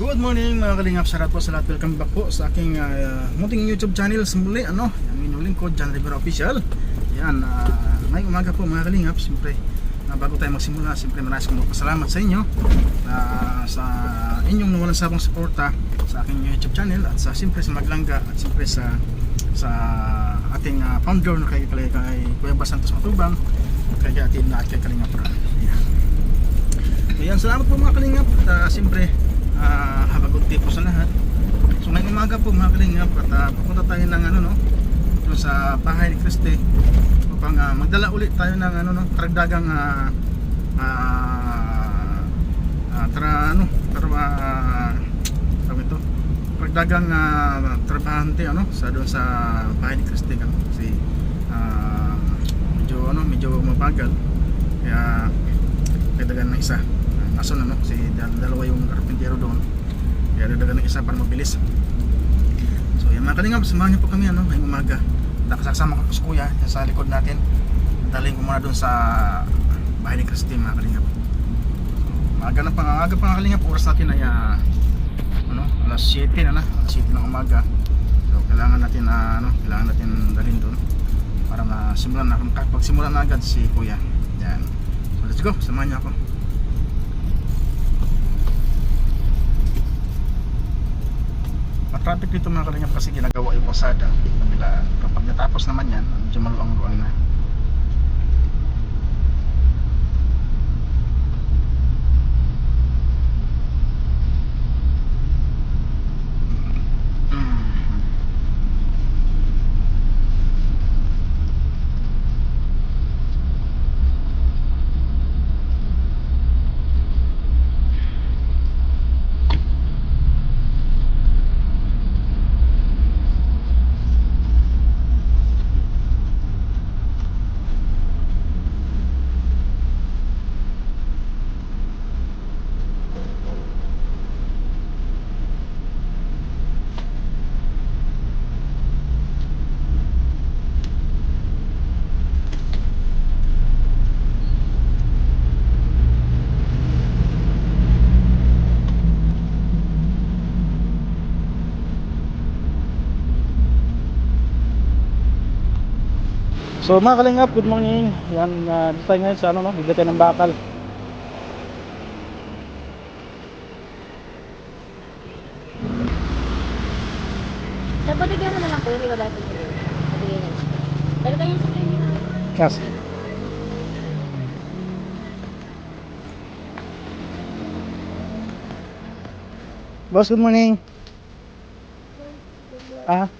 Good morning mga kalingap, sarat po sa lahat. Welcome back po sa aking uh, munting YouTube channel sa muli. Ano, yung inyong lingkod, John Rivera Official. Yan, uh, ngayong umaga po mga kalingap, siyempre, uh, bago tayo magsimula, siyempre maraming kong magpasalamat sa inyo uh, sa inyong nawalan sabang suporta sa aking YouTube channel at sa siyempre sa Maglangga at siyempre sa sa ating uh, founder na kay, kay, kay Kuya Santos Matubang kay atin na at kay Kalingap. Ayan, salamat po mga kalingap at uh, siyempre uh, have a good sa lahat. So ngayong umaga po mga kalingap at uh, pupunta tayo ng ano no doon sa bahay ni Christy upang uh, magdala ulit tayo ng ano no karagdagang uh, uh, uh, tra ano tra uh, tawag ito karagdagang uh, trabahante ano sa doon sa bahay ni Christy ano, kasi uh, medyo ano medyo mabagal. Kaya kailangan ng isa aso na no kasi dal- dalawa yung karpintero doon. Kaya dadagan ng isa para mabilis. So yan mga kalingap samahan niyo po kami ano ngayong umaga. Nakasama ko po si kuya yan sa likod natin. Dalhin ko muna doon sa bahay ni Christine mga kalingap. So, maaga na pangaga pa mga kalingap. Oras natin ay ah, ano, alas 7 na na. Alas 7 ng umaga. So kailangan natin na ano kailangan natin dalhin doon para masimulan na makapagsimulan na agad si kuya. Yan. So let's go. Samahan niyo ako Matraffic dito mga kalingap kasi ginagawa yung pasada kabila kapag natapos naman yan medyo maluang-luang na Mm. So mga kalingap, good morning. Yan, uh, dito tayo ngayon sa ano, no? bigla tayo ng bakal. Dapat bigyan na lang po, hindi wala. Nabigyan niya. Pero kayo sa kanya. Yes. Boss, good morning. Ah, Ah?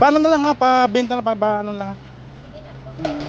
Paano na lang ha? Pabenta na pa ba? Ano lang ha? Hmm.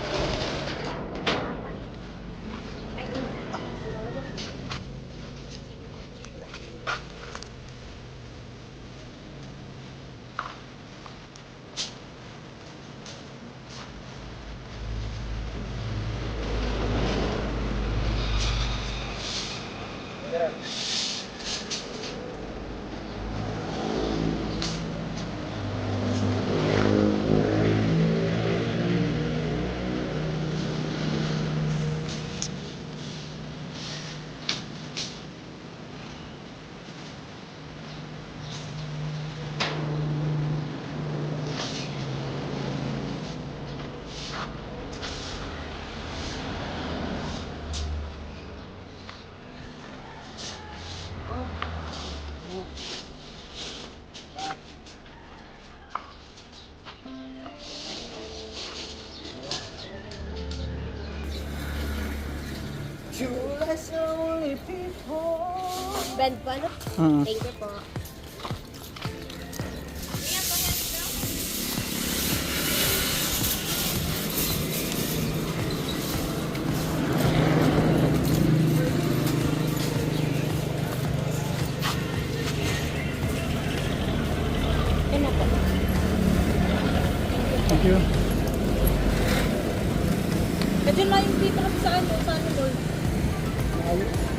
Brand po, ano? Mm. Thank you po. Thank you. Medyo layo dito kasi sa ano, sa ano, Lord. Layo.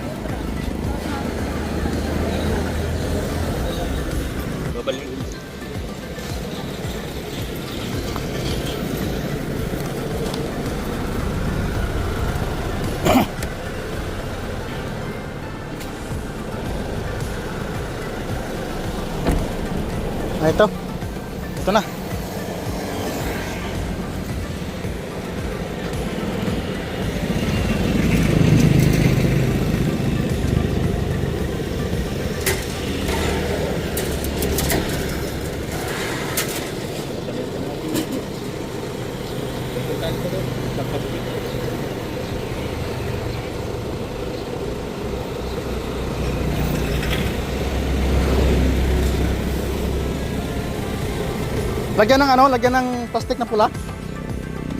Lagyan ng ano, lagyan ng plastic na pula.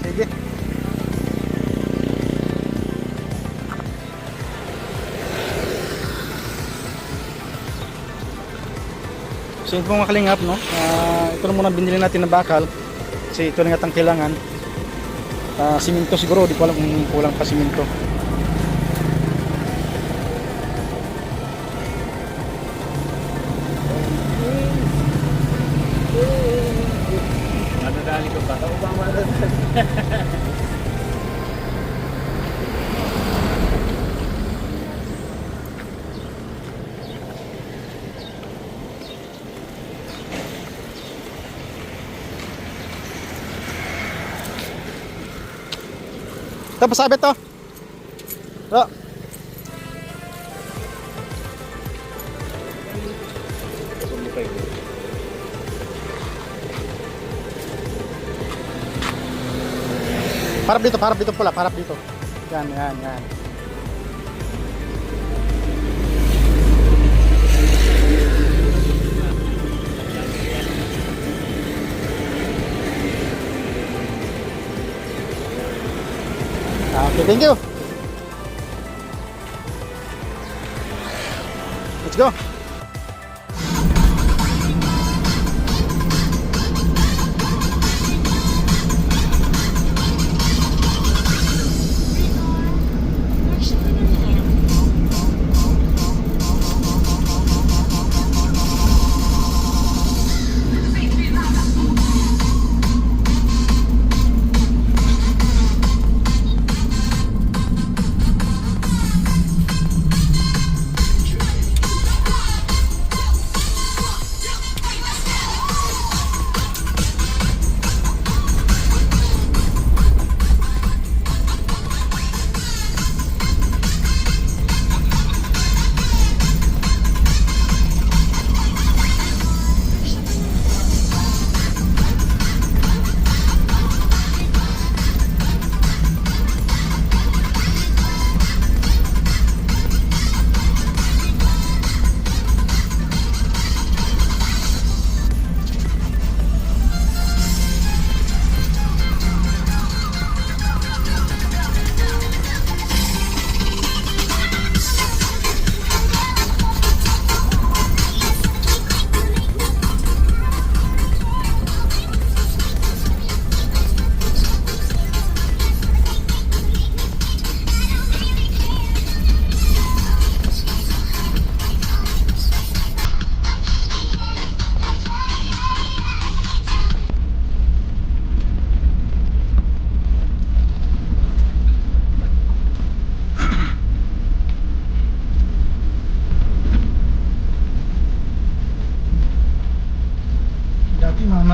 Sige. So yun po mga kalingap, no? Ah, ito na muna binili natin na bakal. Kasi ito na nga ang kailangan. Ah, siminto siguro, di ko alam kung kulang pa siminto. Ito, pasabit to. Ito. Ko. Parap dito, parap dito pula, parap dito. Yan, yan, yan. Okay, thank you. Let's go.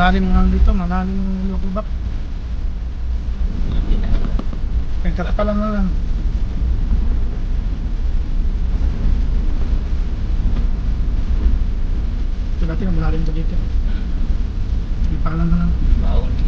Malalim nga dito, malalim yung lukubak. Kaya kata pa lang lang. Ito dati malalim pa dito. Hindi pa lang na lang. Bawal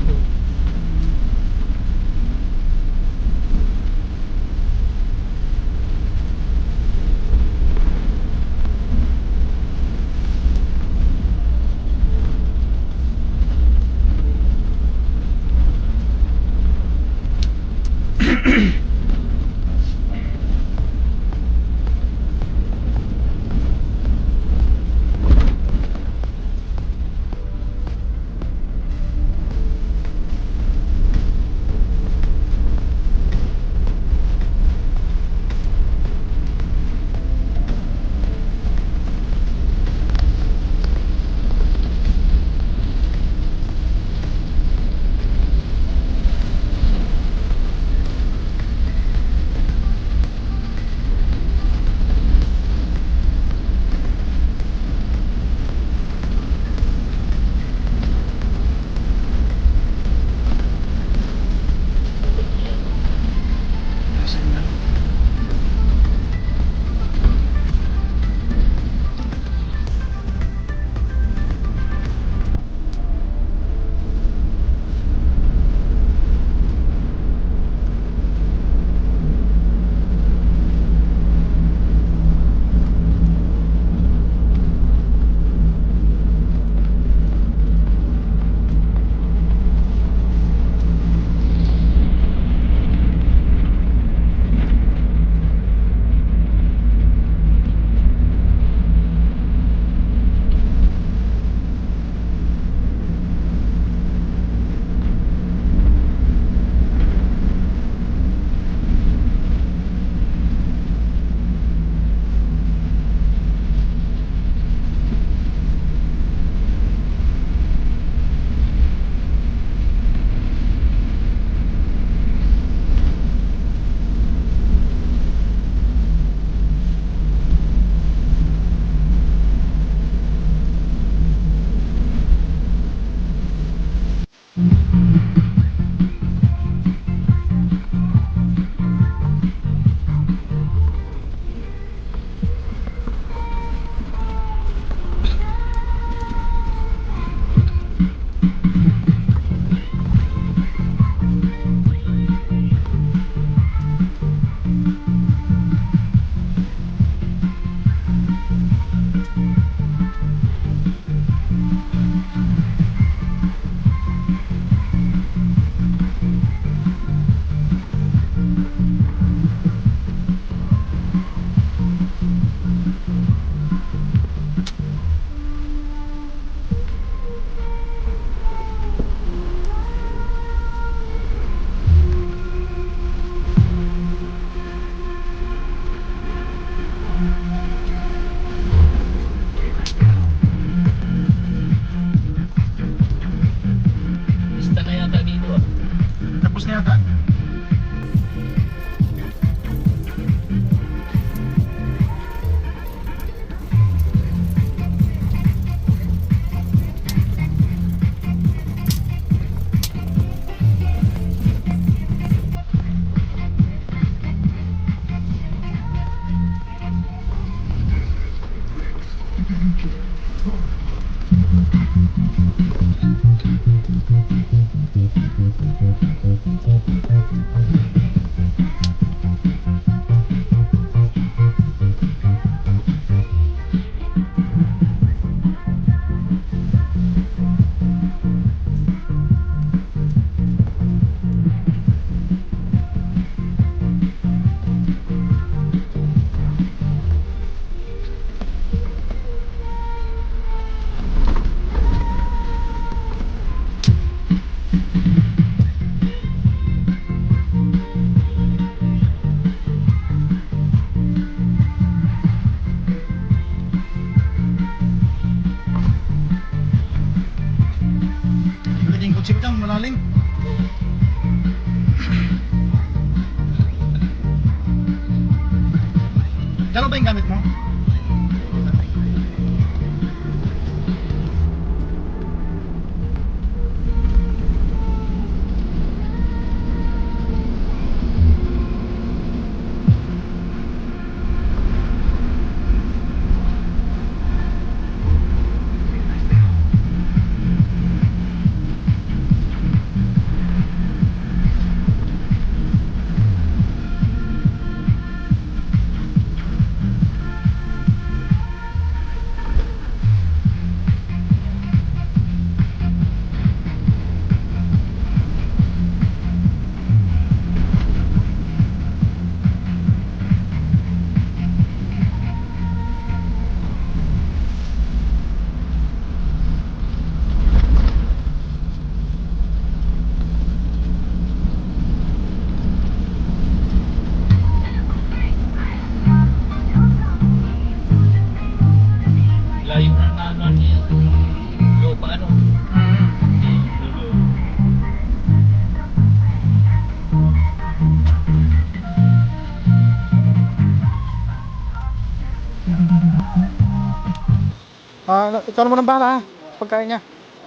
ikaw naman ang bahala ha. Pagkain niya.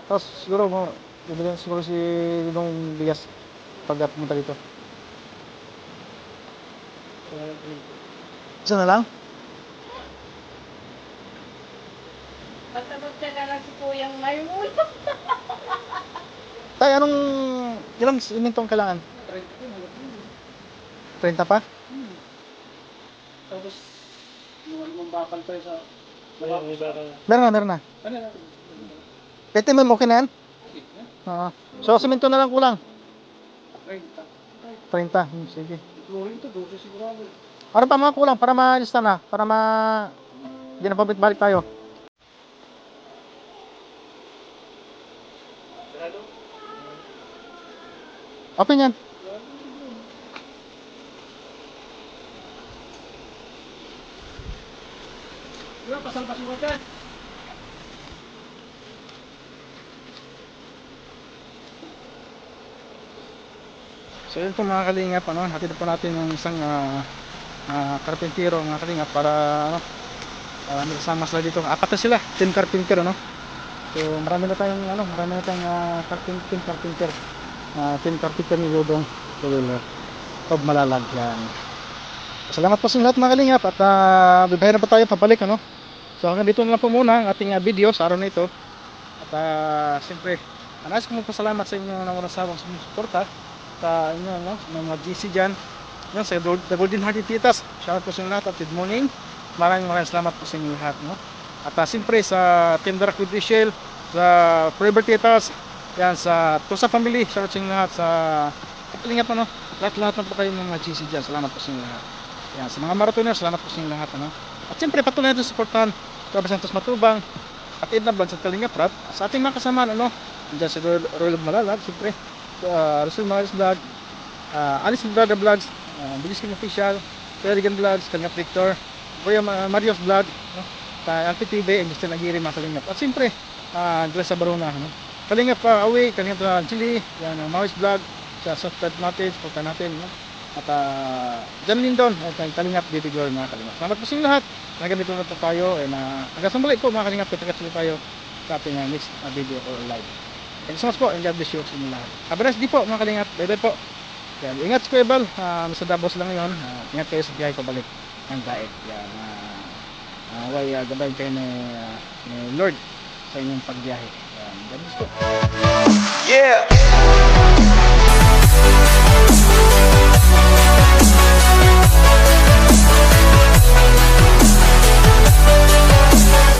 Tapos siguro mo, bibigyan siguro si nung bigas pag pumunta dito. Isa na lang? Basta magtsaga lang si Kuyang Maymun. Tay, anong, ilang simintong kailangan? 30 pa? Tapos, yung mga bakal tayo sa... May ka. Meron na, meron na. Ano na? 20 ma'am, okay na yan? Oo. So, simento na lang kulang. 30. 30. Hmm, sige. Flooring to, 12 sigurado. Ano pa mga kulang para ma-lista na? Para ma... Hindi na pabalik tayo. Open yan. Wala, pasal-pasal ka. So yun po mga kalingap, ano, hatid po natin yung isang ah ah, karpintero mga kalingap para ano, uh, kasama sila dito. Apat na sila, team carpenter ano. So marami na tayong ano, marami na tayong uh, carpenter, team carpenter. Ah, team carpenter ni Dodong Tuwiller. Tob malalagyan. Salamat po sa lahat mga kalingap at uh, bibayan na pa tayo pabalik ano. So hanggang dito na lang po muna ang ating ah, video sa araw na ito. At uh, siyempre, nais kong magpasalamat sa inyo na walang sawang sumusuporta sa inyo, no? Mga GC dyan. Yan, sa The Golden Hearted Titas. Shoutout po sa inyo lahat at good morning. Maraming maraming salamat po sa inyo lahat, no? At uh, siyempre sa Team Dark with Rachel, sa Forever Titas, yan, sa Tusa Family, shoutout sa inyo lahat, sa Kapalingat, ano? Lahat-lahat na po kayo ng mga GC dyan. Salamat po sa inyo lahat. Yan, sa mga marathoners, salamat po sa inyo lahat, ano? At siyempre, patuloy natin supportan Kabas Santos Matubang at Edna Vlogs at Kalinga Prat sa ating mga kasama, ano? Diyan si Royal, Royal Malalag, siyempre, uh, Rasul Maris Vlog, uh, Alice Vlog Vlogs, uh, Bilis King Official, Kerrigan Vlogs, Kalinga Victor, Kuya Ma- Mario's Vlog, no? uh, Alpi TV, and Mr. Nagiri, mga Kalingap. At siyempre, uh, Andres sa Baruna, no? Kalingap uh, Away, Kalingap uh, Chili, yan, uh, Mawis Vlog, sa subscribe natin, supportan natin. No? At uh, dyan din doon, at ang kalingap dito doon mga kalingap. Salamat po sa lahat. Nagamit na tayo. Eh, and uh, hanggang sa muli po mga kalingap, kita tayo sa ating uh, next uh, video or live. Thank you so much po and God bless you sa inyo lahat. Have a nice day po mga kalingap. Bye-bye po. Yan. Ingat ko Ebal. Uh, sa Davos lang ngayon. Uh, ingat kayo sa biyahe pabalik ng Daet. Yan. Uh, uh, way, uh, gabayin kayo ni, uh, ni Lord sa inyong pagbiyahe. Yan. God bless po. Yeah! Peace.